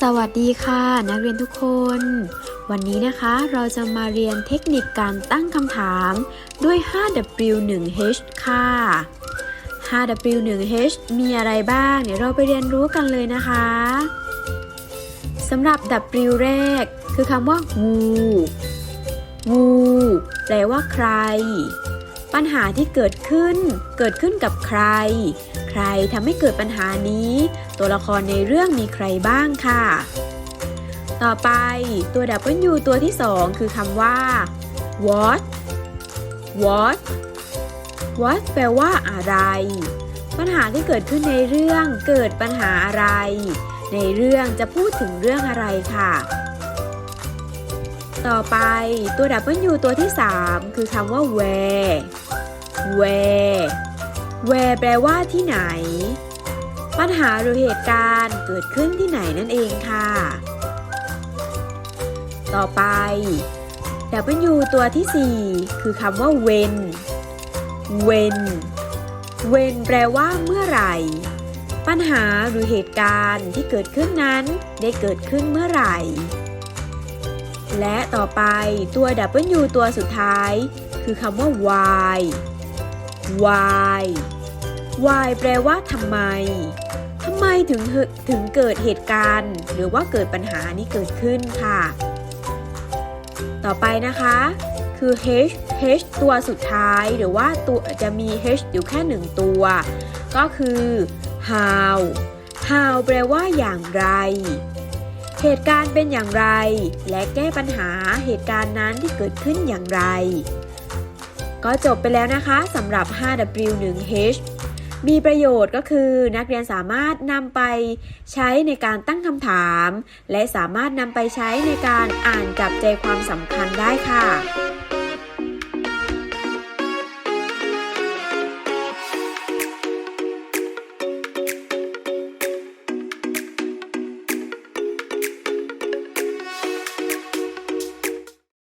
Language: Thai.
สวัสดีค่ะ นักเรียนทุกคน วันนี้นะคะเราจะมาเรียนเทคนิคการตั้งคำถามด้วย 5W1H ค่ะ 5W1H มีอะไรบ้าง เดี๋ยวเราไปเรียนรู้กันเลยนะคะสำหรับ W แรก คือคำว่า who who แปลว่าใคร ปัญหาที่เกิดขึ้น เกิดขึ้นกับใคร ใครทำให้เกิดปัญหานี้ ตัวละครในเรื่องมีใครบ้างค่ะ ต่อไปตัว W ตัวที่ 2 คือคำว่า what what what แปลว่าอะไร ปัญหาที่เกิดขึ้นในเรื่องเกิดปัญหาอะไร ในเรื่องจะพูดถึงเรื่องอะไรค่ะ ต่อไปตัว W ตัวที่ 3 คือคำว่า where where where แปลว่าที่ไหน ปัญหาหรือเหตุการณ์เกิดขึ้นที่ไหนนั่นเองค่ะ ต่อไป W ตัวที่ 4 คือคำว่า when when when แปลว่าเมื่อไหร่ ปัญหาหรือเหตุการณ์ที่เกิดขึ้นนั้นได้เกิดขึ้นเมื่อไหร่ และต่อไปตัว W ตัวสุดท้าย คือคำว่า why why why แปลว่าทำไมทำไมถึงถึงเกิดเหตุการณ์ หรือว่าเกิดปัญหานี้เกิดขึ้นค่ะ ต่อไปนะคะคือ h h ตัวสุดท้ายหรือว่าตัวจะมี h อยู่แค่หนึ่งตัว ก็คือ how how แปลว่าอย่างไร เหตุการณ์เป็นอย่างไร และแก้ปัญหาเหตุการณ์นั้นที่เกิดขึ้นอย่างไร ก็จบไปแล้วนะคะสำหรับ 5W1H มีประโยชน์ก็คือนักเรียนสามารถนำไปใช้ในการตั้งคำถาม และสามารถนำไปใช้ในการอ่านจับใจความสำคัญได้ค่ะ